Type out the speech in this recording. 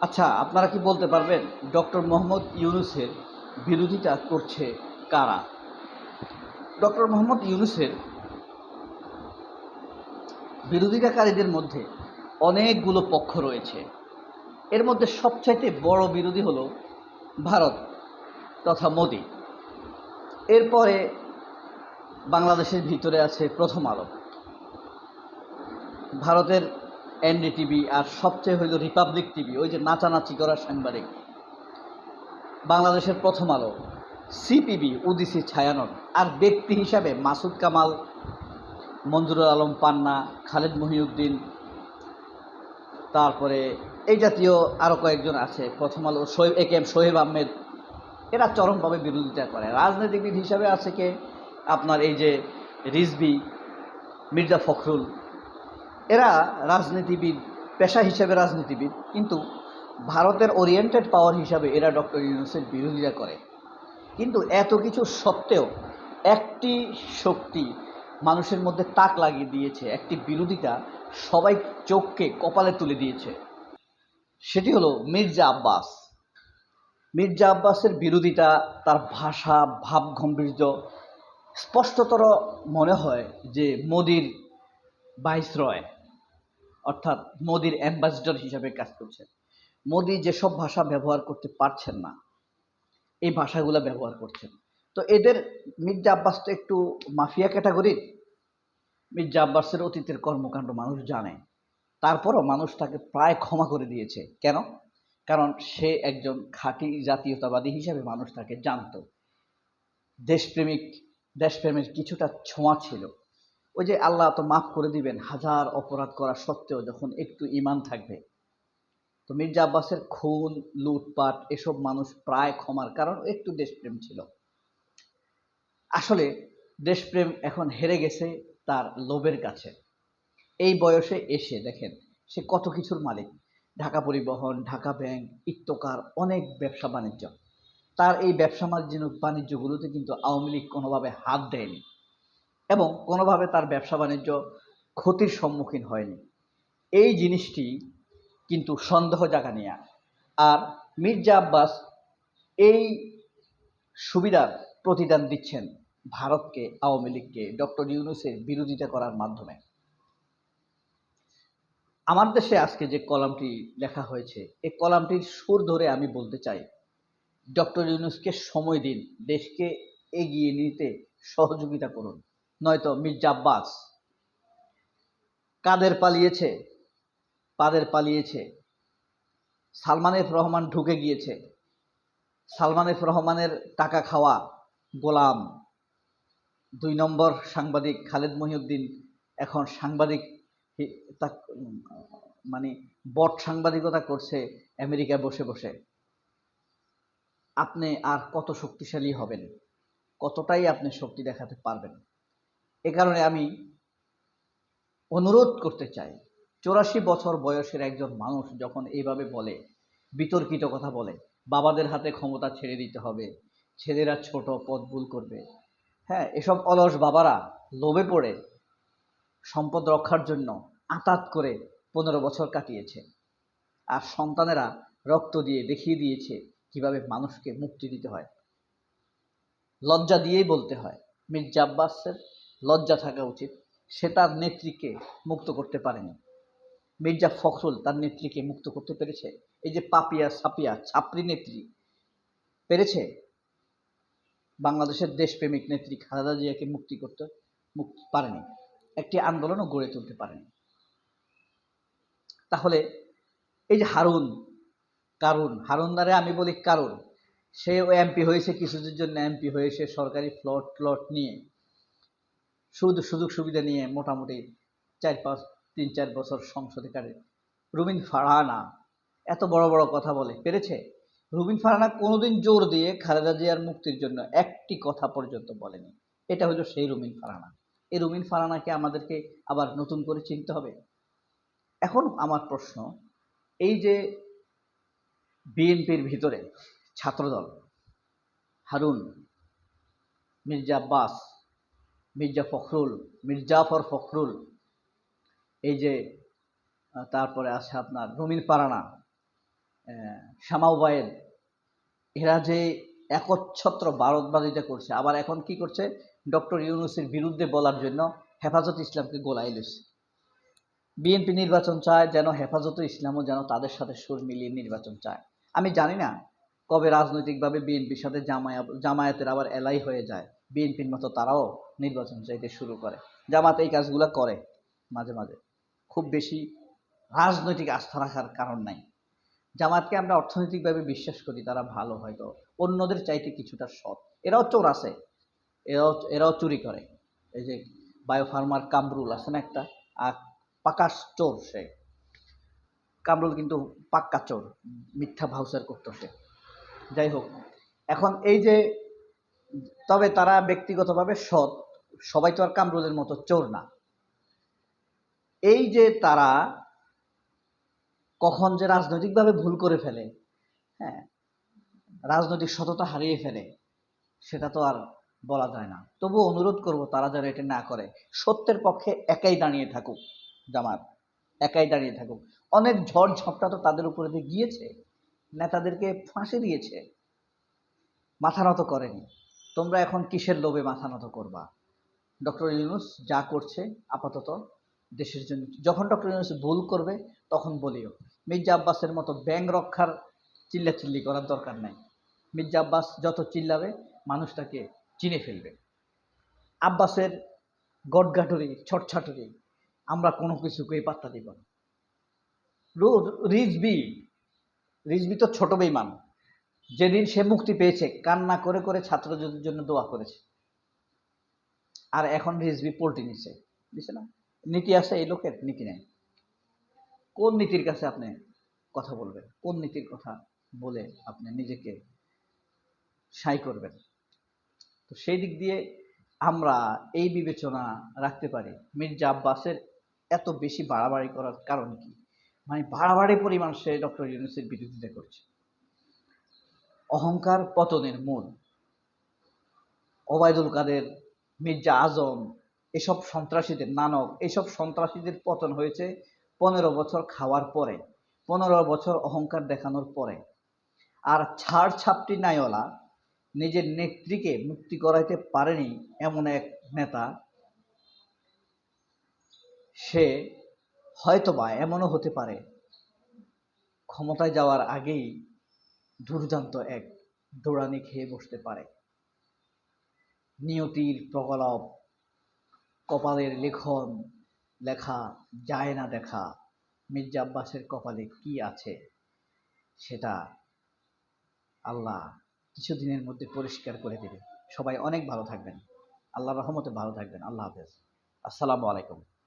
আচ্ছা আপনারা কি বলতে পারবেন ডক্টর মোহাম্মদ ইউনুসের বিরোধিতা করছে কারা? ডক্টর মোহাম্মদ ইউনুসের বিরোধিতাকারীদের মধ্যে অনেকগুলো পক্ষ রয়েছে। এর মধ্যে সবচাইতে বড় বিরোধী হলো ভারত তথা মোদি। এরপরে বাংলাদেশের ভিতরে আছে প্রথম আলো। ভারতের এনডিটিভি আর সবচেয়ে হইল রিপাবলিক টিভি, ওই যে নাচানাচি করা সাংবাদিক। বাংলাদেশের প্রথম আলো, সিপিবি উদিসি ছায়ানট। আর ব্যক্তি হিসাবে মাসুদ কামাল, মঞ্জুরুল আলম পান্না, খালেদ মহিউদ্দিন, তারপরে এই জাতীয় আরও কয়েকজন আছে, Prothom Alo Shoaib, A K M Shoheb Ahmed. এরা চরমভাবে বিরোধিতা করে। রাজনীতিবিদ হিসাবে আছে কে? আপনার এই যে রিজবি মির্জা ফখরুল এরা রাজনীতিবিদ, পেশা হিসেবে রাজনীতিবিদ, কিন্তু ভারতের ওরিয়েন্টেড পাওয়ার হিসাবে এরা ডক্টর ইউনুসের বিরোধিতা করে। কিন্তু এত কিছু সত্ত্বেও একটি শক্তি মানুষের মধ্যে তাক লাগিয়ে দিয়েছে, একটি বিরোধিতা সবাই চোখকে কপালে তুলে দিয়েছে। সেটি হলো মির্জা আব্বাস। মির্জা আব্বাসের বিরোধিতা তার ভাষা ভাব গাম্ভীর্য স্পষ্টতর মনে হয় যে মোদির ভাইসরয় অর্থাৎ মোদির অ্যাম্বাসিডর হিসাবে কাজ করছেন। মোদি যেসব ভাষা ব্যবহার করতে পারছেন না, এই ভাষাগুলো ব্যবহার করছেন। তো এদের মির্জা আব্বাস তো একটু মাফিয়া ক্যাটাগরির মির্জা আব্বাসের অতীতের কর্মকাণ্ড মানুষ জানে। তারপরও মানুষ তাকে প্রায় ক্ষমা করে দিয়েছে। কেন? কারণ সে একজন খাঁটি জাতীয়তাবাদী হিসাবে মানুষ তাকে জানত। দেশপ্রেমিক, দেশপ্রেমের কিছুটা ছোঁয়া ছিল। ওই যে আল্লাহ তো মাফ করে দিবেন, হাজার অপরাধ করা সত্ত্বেও যখন একটু ইমান থাকবে। তো মির্জা আব্বাসের খুন, লুটপাট এসব মানুষ প্রায় ক্ষমার কারণ একটু দেশপ্রেম ছিল। আসলে দেশপ্রেম এখন হেরে গেছে তার লোভের কাছে। এই বয়সে এসে দেখেন সে কত কিছুর মালিক। ঢাকা পরিবহন, ঢাকা ব্যাংক ইত্তকার অনেক ব্যবসা বাণিজ্য। তার এই ব্যবসা বাণিজ্য বাণিজ্যগুলোতে কিন্তু আওয়ামী লীগ কোনোভাবে হাত দেয়নি। এবং কোনোভাবে তার ব্যবসা বাণিজ্য ক্ষতির সম্মুখীন হয়নি। এই জিনিসটি কিন্তু সন্দেহ জাগা নিয়ে আর মির্জা আব্বাস এই সুবিধার প্রতিদান দিচ্ছেন ভারতকে, আওয়ামী লীগকে, ডক্টর ইউনুসের বিরোধিতা করার মাধ্যমে। আমার দেশে আজকে যে কলামটি লেখা হয়েছে, এই কলামটির সুর ধরে আমি বলতে চাই, ডক্টর ইউনুসকে সময় দিন, দেশকে এগিয়ে নিতে সহযোগিতা করুন। নয়তো মির্জা আব্বাস কাদের পালিয়েছে? পাদের পালিয়েছে? সালমান এফ রহমান ঢুকে গিয়েছে। সালমান এফ রহমানের টাকা খাওয়া গোলাম। দুই নম্বর সাংবাদিক খালেদ মহিউদ্দিন এখন সাংবাদিক তা- মানে বট সাংবাদিকতা করছে আমেরিকায় বসে বসে। আপনি আর কত শক্তিশালী হবেন? কতটাই আপনি শক্তি দেখাতে পারবেন? এ কারণে আমি অনুরোধ করতে চাই। চৌরাশি বছর বয়সের একজন মানুষ যখন এইভাবে বলে, বিতর্কিত কথা বলে, বাবাদের হাতে ক্ষমতা ছেড়ে দিতে হবে, ছেলেরা ছোট, পথ ভুল করবে। হ্যাঁ এসব অলস বাবারা লোভে পড়ে, সম্পদ রক্ষার জন্য আতাত করে পনেরো বছর কাটিয়েছে। আর সন্তানেরা রক্ত দিয়ে দেখিয়ে দিয়েছে কীভাবে মানুষকে মুক্তি দিতে হয়। লজ্জা দিয়েই বলতে হয়, মির্জা আব্বাসের লজ্জা থাকা উচিত। সে তার নেত্রীকে মুক্ত করতে পারেনি। মির্জা ফখরুল তার নেত্রীকে মুক্ত করতে পেরেছে। এই যে পাপিয়া, সাপিয়া ছাপরি নেত্রী পেরেছে? বাংলাদেশের দেশপ্রেমিক নেত্রী খালেদা জিয়াকে মুক্তি করতে মুক্তি পারেনি। একটি আন্দোলনও গড়ে তুলতে পারেনি। তাহলে এই যে হারুন, কারুন হারুন আমি বলি কারুন, সে এমপি হয়েছে কিছুদিনের জন্য। এমপি হয়েছে সরকারি ফ্লট, প্লট নিয়ে শুধু সুযোগ সুবিধা নিয়ে মোটামুটি চার পাঁচ, তিন চার বছর সংসদে কাটে। রুবিন ফারহানা এত বড় বড় কথা বলে, পেরেছে? রুবিন ফারহানা কোনোদিন জোর দিয়ে খালেদা জিয়ার মুক্তির জন্য একটি কথা পর্যন্ত বলেনি। এটা হলো সেই রুমিন ফারহানা। এই রুমিন ফারহানাকে আমাদেরকে আবার নতুন করে চিনতে হবে। এখন আমার প্রশ্ন, এই যে বিএনপির ভিতরে ছাত্রদল, হারুন, মির্জা আব্বাস মির্জা ফখরুল, মির্জাফর ফখরুল। এই যে তারপরে আছে আপনার রুমিন পারানা শ্যামাউবায়ের এরা যে একচ্ছত্র ভারতবাদিতা করছে, আবার এখন কি করছে? ডক্টর ইউনুসের বিরুদ্ধে বলার জন্য হেফাজত ইসলামকে গোলাই লইছে বিএনপি নির্বাচন চায় যেন হেফাজত ইসলামও যেন তাদের সাথে সুর মিলিয়ে নির্বাচন চায়। আমি জানি না কবে রাজনৈতিকভাবে বিএনপির সাথে জামায়া জামায়াতের আবার এলাই হয়ে যায়। বিএনপির মতো তারাও নির্বাচন চাইতে শুরু করে। জামাত এই কাজগুলো করে মাঝে মাঝে। খুব বেশি রাজনৈতিক আস্থা রাখার কারণ নাই। জামাতকে আমরা অর্থনৈতিকভাবে বিশ্বাস করি, তারা ভালো হয়তো। অন্যদের চাইতে কিছুটা সৎ। এরাও চোর আছে। এরাও এরাও চুরি করে। এই যে বায়োফার্মার কামরুল আছে না একটা? আর পাকা চোর সে। কামরুল কিন্তু পাক্কা চোর। মিথ্যা ভাউচার করতো সে। যাই হোক, এখন এই যে তবে তারা ব্যক্তিগতভাবে সৎ। সবাই তো আর কামরুলের মতো চোর না। এই যে তারা কখন যে রাজনৈতিকভাবে ভুল করে ফেলে হ্যাঁ রাজনৈতিক সততা হারিয়ে ফেলে, সেটা তো আর বলা যায় না। তবু অনুরোধ করব তারা যেন এটা না করে। সত্যের পক্ষে একাই দাঁড়িয়ে থাকুক, জামাত, একাই দাঁড়িয়ে থাকুক। অনেক ঝড় ঝপটা তো তাদের উপরে দিয়ে গিয়েছে, নেতাদেরকে ফাঁসি দিয়েছে, মাথা নত করেনি। তোমরা এখন কিসের লোভে মাথা নত করবা? ডক্টর ইউনুস যা করছে আপাতত দেশের জন্য, যখন ডক্টর ইউনুস ভুল করবে, তখন বলিও। মির্জা আব্বাসের মতো ব্যাং রক্ষার চিল্লাচিল্লি করার দরকার নাই। মির্জা আব্বাস যত চিল্লাবে, মানুষটাকে চিনে ফেলবে। আব্বাসের গটগাটরি ছটছাটরি, আমরা কোনো কিছুকেই পাত্তা দিব না। রিজবি রিজবি তো ছোট বেইমান। যেদিন সে মুক্তি পেয়েছে, কান্না করে করে ছাত্রদের জন্য দোয়া করেছে। আর এখন রিজবি পোল্টি নিচ্ছে দিছে না? নীতি আছে এই লোকের? নীতি নেই। কোন নীতির কাছে আপনি কথা বলবেন? কোন নীতির কথা বলে আপনি নিজেকে সাই করবেন? তো সেই দিক দিয়ে আমরা এই বিবেচনা রাখতে পারি, মির্জা আব্বাসের এত বেশি বাড়াবাড়ি করার কারণ কি? মানে বাড়াবাড়ি পরিমাণ সে ডক্টর ইউনুসের বিরোধিতা করছে। অহংকার পতনের মূল। ওবায়দুল কাদের, মির্জা আজম, এসব সন্ত্রাসীদের নানক, এসব সন্ত্রাসীদের পতন হয়েছে পনেরো বছর খাওয়ার পরে, পনেরো বছর অহংকার দেখানোর পরে। আর ছাড় ছাপটি নাইওয়ালা নিজের নেত্রীকে মুক্তি করাইতে পারেনি এমন এক নেতা। সে হয়তোবা এমনও হতে পারে। ক্ষমতায় যাওয়ার আগেই দুর্দান্ত এক দৌড়ানি খেয়ে বসতে পারে। নিয়তির প্রকলপ কপালের লেখন লেখা যায় না দেখা, মির্জা আব্বাসের কপালে কি আছে সেটা আল্লাহ কিছুদিনের মধ্যে পরিষ্কার করে দেবে। সবাই অনেক ভালো থাকবেন। আল্লাহ রহমতে ভালো থাকবেন। আল্লাহ হাফেজ। আসসালামু আলাইকুম।